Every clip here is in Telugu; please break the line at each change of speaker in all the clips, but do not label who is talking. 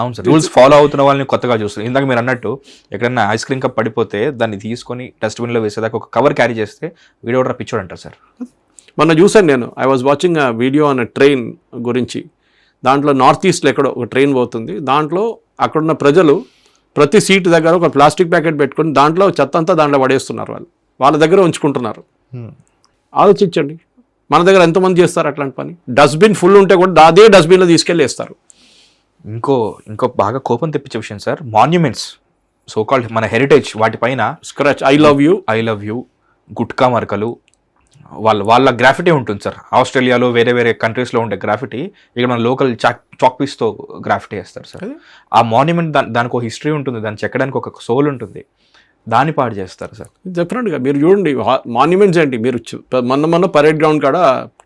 అవును సార్. రూల్స్ ఫాలో అవుతున్న వాళ్ళని కొత్తగా చూస్తారు ఇందాక మీరు అన్నట్టు ఎక్కడన్నా ఐస్ క్రీమ్ కప్ పడిపోతే దాన్ని తీసుకొని డస్ట్బిన్లో వేసేదాకా ఒక కవర్ క్యారీ చేస్తే వీడియో కూడా పిచ్చోడు అంటారు సార్.
మొన్న చూశాను నేను. ఐ వాజ్ వాచింగ్ ఆ వీడియో అనే ట్రైన్ గురించి. దాంట్లో నార్త్ ఈస్ట్లో ఎక్కడో ఒక ట్రైన్ పోతుంది. దాంట్లో అక్కడున్న ప్రజలు ప్రతి సీట్ దగ్గర ఒక ప్లాస్టిక్ ప్యాకెట్ పెట్టుకొని దాంట్లో చెత్త అంతా దాంట్లో పడేస్తున్నారు వాళ్ళు. వాళ్ళ దగ్గర ఉంచుకుంటున్నారు. ఆలోచించండి. మన దగ్గర ఎంతమంది చేస్తారు అట్లాంటి పని? డస్ట్బిన్ ఫుల్ ఉంటే కూడా అదే డస్ట్బిన్లో తీసుకెళ్ళి వేస్తారు.
ఇంకో ఇంకో బాగా కోపం తెప్పించే విషయం సార్ మాన్యుమెంట్స్ సో కాల్డ్ మన హెరిటేజ్ వాటిపైన
scratch I love you
I love you gutka మరకలు వాళ్ళ వాళ్ళ గ్రాఫిటీ ఉంటుంది సార్. ఆస్ట్రేలియాలో వేరే వేరే కంట్రీస్లో ఉండే గ్రాఫిటీ ఇక్కడ మన లోకల్ చాక్ చాక్ పీస్తో గ్రాఫిటీ వేస్తారు సార్. ఆ మాన్యుమెంట్ దా దానికి ఒక హిస్టరీ ఉంటుంది దాన్ని చెక్కడానికి ఒక సోల్ ఉంటుంది. దాన్ని పాడు చేస్తారు సార్.
డెఫినెట్గా మీరు చూడండి మాన్యుమెంట్స్ ఏంటి? మీరు మొన్న మొన్న పరేడ్ గ్రౌండ్ కాడ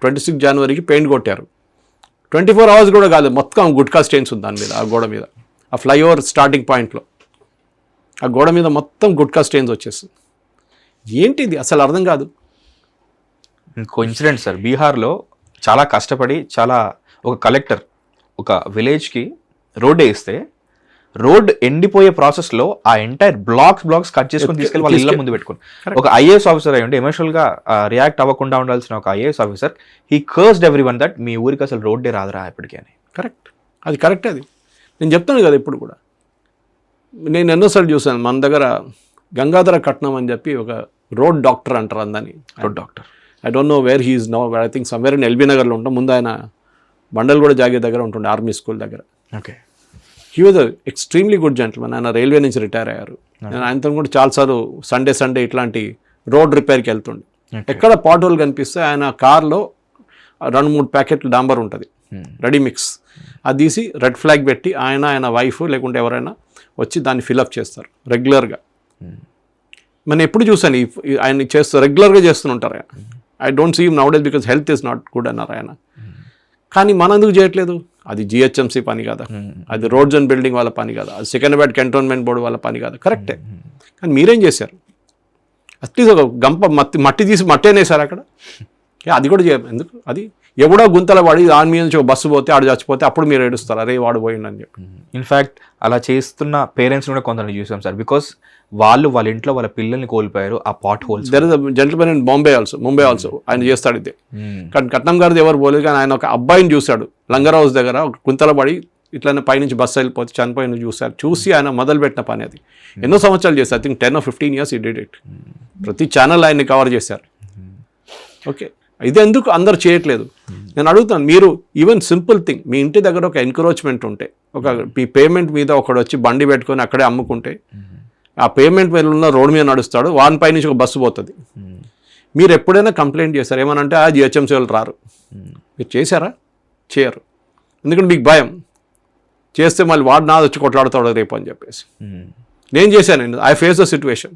ట్వంటీ సిక్స్ జనవరికి పెయింట్ కొట్టారు. ట్వంటీ ఫోర్ అవర్స్ కూడా కాదు మొత్తం గుట్కా స్టెయిన్స్ ఉంది దాని మీద ఆ గోడ మీద. ఆ ఫ్లైఓవర్ స్టార్టింగ్ పాయింట్లో. ఆ గోడ మీద మొత్తం గుట్కా స్టెయిన్స్ వచ్చేస్తుంది ఏంటిది? అసలు అర్థం కాదు.
ఇంకో ఇన్సిడెంట్ సార్. బీహార్లో చాలా కష్టపడి చాలా ఒక కలెక్టర్ ఒక విలేజ్కి రోడ్డు వేస్తే రోడ్ ఎండిపోయే ప్రాసెస్లో ఆ ఎంటైర్ బ్లాక్స్ బ్లాక్స్ కట్ చేసుకొని తీసుకెళ్ళి వాళ్ళ ఇళ్ళ ముందు పెట్టుకుని ఒక ఐఏఎస్ ఆఫీసర్ అయ్యి ఉండి ఎమోషనల్గా రియాక్ట్ అవ్వకుండా ఉండాల్సిన ఒక IAS officer he cursed everyone that మీ ఊరికి అసలు రోడ్డే రాదురా ఇప్పటికీ అని.
కరెక్ట్ అది కరెక్ట్ అది. నేను చెప్తాను కదా ఇప్పుడు కూడా. నేను ఎన్నోసార్లు చూశాను మన దగ్గర గంగాధర కట్నం అని చెప్పి ఒక రోడ్ డాక్టర్ అంటారు అందని
road doctor.
I don't know where he's no I think somewhere in LB నగర్లో ఉంటాం. ముందు ఆయన బండల్ కూడా జాగే దగ్గర ఉంటుండే ఆర్మీ స్కూల్ దగ్గర.
Okay.
He was extremely good gentlemen ఆయన రైల్వే నుంచి రిటైర్ అయ్యారు. నేను ఆయనతో కూడా చాలాసార్లు సండే సండే ఇట్లాంటి రోడ్ రిపేర్కి వెళ్తుండే. ఎక్కడ పాట్ హోల్ కనిపిస్తే ఆయన కార్లో రెండు మూడు ప్యాకెట్లు డాంబర్ ఉంటుంది. రెడీ మిక్స్ అది తీసి రెడ్ ఫ్లాగ్ పెట్టి ఆయన ఆయన వైఫ్ లేకుంటే ఎవరైనా వచ్చి దాన్ని ఫిలప్ చేస్తారు రెగ్యులర్గా మనం ఎప్పుడు చూసాను ఆయన చేస్తూ రెగ్యులర్గా చేస్తుంటారు ఆయన. I don't see nowadays because health is not good అన్నారు ఆయన. కానీ మనం ఎందుకు చేయట్లేదు? అది జిహెచ్ఎంసీ పని కదా? అది రోడ్స్ అండ్ బిల్డింగ్ వాళ్ళ పని కదా? అది సికింద్రాబాద్ కంటోన్మెంట్ బోర్డు వాళ్ళ పని కదా? కరెక్టే. కానీ మీరేం చేశారు? అట్లీస్ట్ ఒక గంప మట్టి మట్టి తీసి మట్టి అనేసారు అక్కడ? అది కూడా చేయ ఎందుకు? అది ఎవడో గుంతల పడి దాని మీద నుంచి బస్సు పోతే ఆడు చచ్చిపోతే అప్పుడు మీరు ఏడుస్తారు అరే వాడు పోయిండని చెప్పి.
ఇన్ఫ్యాక్ట్ అలా చేస్తున్న పేరెంట్స్ కూడా కొందరిని చూసాం సార్. బికాస్ వాళ్ళు వాళ్ళ ఇంట్లో వాళ్ళ పిల్లల్ని కోల్పోయారు ఆ potholes
there is gentlemen in Bombay also Mumbai also ఆయన చేస్తాడు ఇదే. కానీ కట్నం గారిది ఎవరు పోలేదు కానీ ఆయన ఒక అబ్బాయిని చూశాడు లంగర్ హౌస్ దగ్గర ఒక కుంతల పడి ఇట్లానే పైనుంచి బస్సు వెళ్ళిపోతే చనిపోయిన చూశారు. చూసి ఆయన మొదలుపెట్టిన పని అది. ఎన్నో సంవత్సరాలు చేశారు. I think ten fifteen years he did it ప్రతి ఛానల్ ఆయన్ని కవర్ చేశారు. ఓకే ఇది ఎందుకు అందరు చేయట్లేదు? నేను అడుగుతాను మీరు ఈవెన్ సింపుల్ థింగ్ మీ ఇంటి దగ్గర ఒక ఎన్క్రోచ్మెంట్ ఉంటే ఒక మీ పేమెంట్ మీద ఒకడు వచ్చి బండి పెట్టుకొని అక్కడే అమ్ముకుంటే ఆ పేమెంట్ మీద ఉన్న రోడ్ మీద నడుస్తాడు వాని పై నుంచి ఒక బస్సు పోతుంది. మీరు ఎప్పుడైనా కంప్లైంట్ చేశారు? ఏమనంటే ఆ జిహెచ్ఎంసీ వాళ్ళు రారు. మీరు చేశారా? చేయరు. ఎందుకంటే మీకు భయం. చేస్తే మళ్ళీ వాడు నాది వచ్చి కొట్లాడుతాడు రేపు అని చెప్పేసి. నేను చేశాను ఐ ఫేస్ ద సిచ్యువేషన్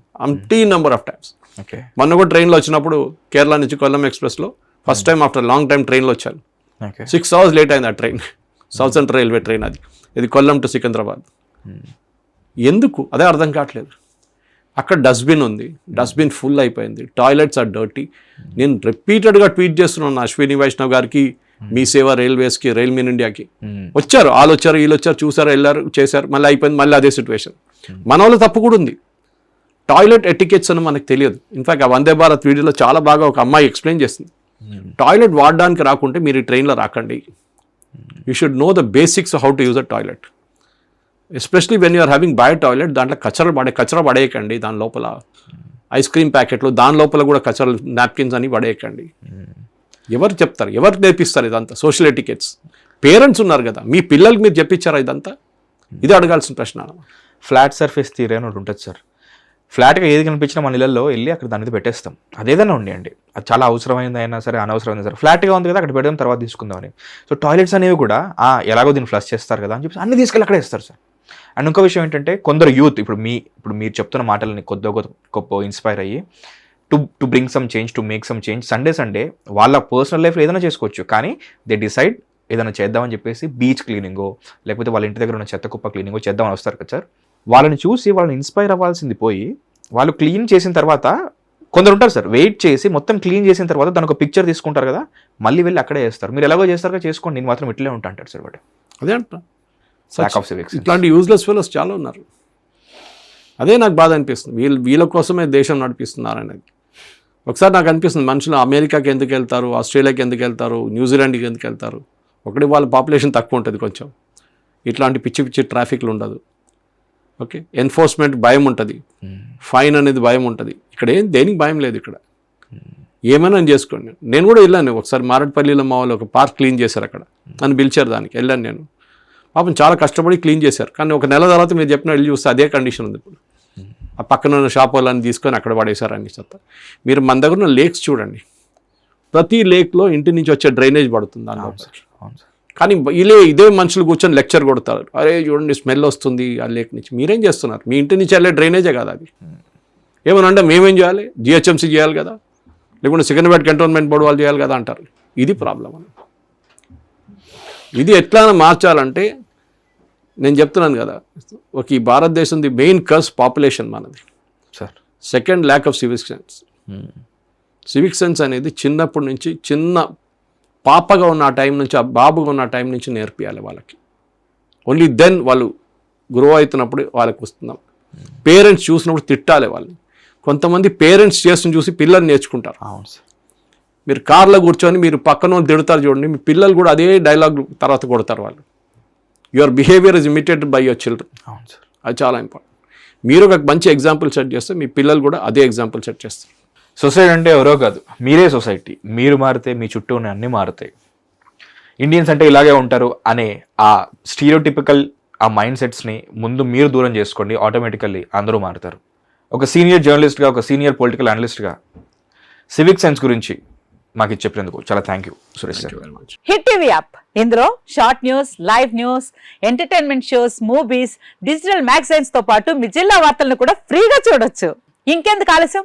టీ నెంబర్ ఆఫ్ టైమ్స్ మొన్న కూడా ట్రైన్లో వచ్చినప్పుడు కేరళ నుంచి కొల్లం ఎక్స్ప్రెస్లో first time after long time ట్రైన్లో వచ్చాను.
ఓకే.
సిక్స్ అవర్స్ లేట్ అయింది ఆ train south central railway train అది. ఇది కొల్లం టు సికింద్రాబాద్. ఎందుకు? అదే అర్థం కావట్లేదు. అక్కడ డస్ట్బిన్ ఉంది. డస్ట్బిన్ ఫుల్ అయిపోయింది. టాయిలెట్స్ ఆర్ డర్టీ నేను రిపీటెడ్గా ట్వీట్ చేస్తున్నాను అశ్విని వైష్ణవ్ గారికి మీ సేవ రైల్వేస్కి రైల్ మీన్ ఇండియాకి వచ్చారు వాళ్ళు వచ్చారు వీళ్ళు వచ్చారు చూసారు వెళ్ళారు చేశారు మళ్ళీ అయిపోయింది మళ్ళీ అదే సిచ్యువేషన్ మన వాళ్ళ తప్పు కూడా ఉంది. టాయిలెట్ ఎటికెట్స్ అని మనకు తెలియదు. ఇన్ఫాక్ట్ ఆ వందే భారత్ వీడియోలో చాలా బాగా ఒక అమ్మాయి ఎక్స్ప్లెయిన్ చేస్తుంది టాయిలెట్ వాడడానికి రాకుంటే మీరు ఈ ట్రైన్లో రాకండి. You should know the basics how to use a toilet especially when you are having by toilet దాంట్లో కచర పడే కచర పడేయకండి దాని లోపల. ఐస్ క్రీమ్ ప్యాకెట్లు దాని లోపల కూడా కచరలు నాప్కిన్స్ అని పడేయకండి. ఎవరు చెప్తారు? ఎవరు నేర్పిస్తారు ఇదంతా? సోషల్ ఎటికెట్స్ పేరెంట్స్ ఉన్నారు కదా మీ పిల్లలకి మీరు చెప్పించారా ఇదంతా? ఇది అడగాల్సిన ప్రశ్న.
ఫ్లాట్ సర్ఫేస్ థియరీ అని ఒకటి ఉంటుంది సార్ ఫ్లాట్గా ఏది కనిపించినా మన ఇళ్ళల్లో వెళ్ళి అక్కడ దాని మీద పెట్టేస్తాం. అదేదైనా ఉండండి. అది చాలా అవసరమైంది అయినా సరే అనవసరమైంది సరే. ఫ్లాట్గా ఉంది కదా అక్కడ పెడదాం తర్వాత తీసుకుందామని. సో టాయిలెట్స్ అనేవి కూడా ఎలాగో దీన్ని ఫ్లష్ చేస్తారు కదా అని చెప్పి అన్ని తీసుకెళ్ళి అక్కడే ఇస్తారు సార్. అండ్ ఇంకో విషయం ఏంటంటే కొందరు యూత్ ఇప్పుడు మీ ఇప్పుడు మీరు చెప్తున్న మాటలని కొద్ది గొప్ప ఇన్స్పైర్ అయ్యి to to bring some change to make some change Sunday Sunday వాళ్ళ పర్సనల్ లైఫ్లో ఏదైనా చేసుకోవచ్చు. కానీ దే డిసైడ్ ఏదైనా చేద్దామని చెప్పేసి బీచ్ క్లీనింగో లేకపోతే వాళ్ళ ఇంటి దగ్గర ఉన్న చెత్త కుప్ప క్లీనింగో చేద్దామని వస్తారు కదా సార్. వాళ్ళని చూసి వాళ్ళని ఇన్స్పైర్ అవ్వాల్సింది పోయి వాళ్ళు క్లీన్ చేసిన తర్వాత కొందరు ఉంటారు సార్ వెయిట్ చేసి మొత్తం క్లీన్ చేసిన తర్వాత దాని ఒక పిక్చర్ తీసుకుంటారు కదా మళ్ళీ వెళ్ళి అక్కడే చేస్తారు. మీరు ఎలాగో చేస్తారో చేసుకోండి నేను మాత్రం ఇట్లే ఉంటా అంటారు సార్ వాడు.
అదే అంట.
ల్యాక్ ఆఫ్ సివిక్స్
ఇట్లాంటి యూజ్లెస్ ఫెలోస్ చాలా ఉన్నారు. అదే నాకు బాధ అనిపిస్తుంది. వీళ్ళు వీళ్ళ కోసమే దేశం నడిపిస్తున్నారు అనేది ఒకసారి నాకు అనిపిస్తుంది మనుషులు అమెరికాకి ఎందుకు వెళ్తారు ఆస్ట్రేలియాకి ఎందుకు వెళ్తారు న్యూజిలాండ్కి ఎందుకు వెళ్తారు? ఒకటి వాళ్ళ పాపులేషన్ తక్కువ ఉంటుంది కొంచెం. ఇట్లాంటి పిచ్చి పిచ్చి ట్రాఫిక్లు ఉండదు. ఓకే? ఎన్ఫోర్స్మెంట్ భయం ఉంటుంది. ఫైన్ అనేది భయం ఉంటుంది. ఇక్కడ ఏం దేనికి భయం లేదు ఇక్కడ. ఏమైనా చేసుకోండి. నేను కూడా వెళ్ళాను. ఒకసారి మారట్పల్లిలో మా వాళ్ళు ఒక పార్క్ క్లీన్ చేశారు అక్కడ. నన్ను పిలిచారు దానికి. వెళ్ళాను నేను. పాపం చాలా కష్టపడి క్లీన్ చేశారు. కానీ ఒక నెల తర్వాత మీరు చెప్పిన వెళ్ళి చూస్తే అదే కండిషన్ ఉంది ఇప్పుడు. ఆ పక్కన ఉన్న షాప్ వాళ్ళని తీసుకొని అక్కడ పడేశారు అన్ని చెత్త మీరు మన దగ్గర ఉన్న లేక్స్ చూడండి. ప్రతి లేక్లో ఇంటి నుంచి వచ్చే డ్రైనేజ్ పడుతుంది దాని
అవును సార్.
కానీ ఇలే ఇదే మనుషులు కూర్చొని లెక్చర్ కొడతారు. అరే చూడండి స్మెల్ వస్తుంది ఆ లేక్ నుంచి. మీరేం చేస్తున్నారు? మీ ఇంటి నుంచి వెళ్ళే డ్రైనేజే కదా అది. ఏమని అంటే మేమేం చేయాలి? జిహెచ్ఎంసీ చేయాలి కదా. లేకుంటే సికింద్రాబాద్ కంటోన్మెంట్ బోర్డు వాళ్ళు చేయాలి కదా అంటారు. ఇది ప్రాబ్లం అని ఇది ఎట్లా మార్చాలంటే నేను చెప్తున్నాను కదా ఒక ఈ భారతదేశంది మెయిన్ కర్స్ పాపులేషన్ మనది.
Sir.
Second lack of civic sense civic sense అనేది చిన్నప్పటి నుంచి చిన్న పాపగా ఉన్న ఆ టైం నుంచి ఆ బాబుగా ఉన్న టైం నుంచి నేర్పియాలి వాళ్ళకి. ఓన్లీ దెన్ వాళ్ళు గ్రో అవుతున్నప్పుడు వాళ్ళకి వస్తున్నాం పేరెంట్స్ చూసినప్పుడు తిట్టాలి వాళ్ళని. కొంతమంది పేరెంట్స్ చేస్తున్న చూసి పిల్లలు నేర్చుకుంటారు.
అవును సార్.
మీరు కార్లో కూర్చొని మీరు పక్కన తిడతారు చూడండి మీ పిల్లలు కూడా అదే డైలాగ్ తర్వాత కొడతారు వాళ్ళు. Your behaviour is imitated by your children
అవును సార్.
అది చాలా ఇంపార్టెంట్ మీరు ఒక మంచి ఎగ్జాంపుల్ సెట్ చేస్తే మీ పిల్లలు కూడా అదే ఎగ్జాంపుల్ సెట్ చేస్తారు.
సొసైటీ అంటే ఎవరో కాదు మీరే సొసైటీ. మీరు మారితే మీ చుట్టూ ఉన్న అన్ని మారుతాయి. ఇండియన్స్ అంటే ఇలాగే ఉంటారు అనే ఆ స్టీరియోటిపికల్ ఆ మైండ్ సెట్స్ని ముందు మీరు దూరం చేసుకోండి ఆటోమేటికల్లీ అందరూ మారుతారు. ఒక సీనియర్ జర్నలిస్ట్గా ఒక సీనియర్ పొలిటికల్ అనలిస్ట్గా సివిక్ సెన్స్ గురించి మాకు ఇది చెప్పినందుకు చాలా thank you Suresh sir
Hit TV app ఇందులో short news live news entertainment shows movies digital మ్యాగజైన్స్తో పాటు మీ జిల్లా వార్తలను కూడా ఫ్రీగా చూడొచ్చు. ఇంకెందుకు ఆలస్యం?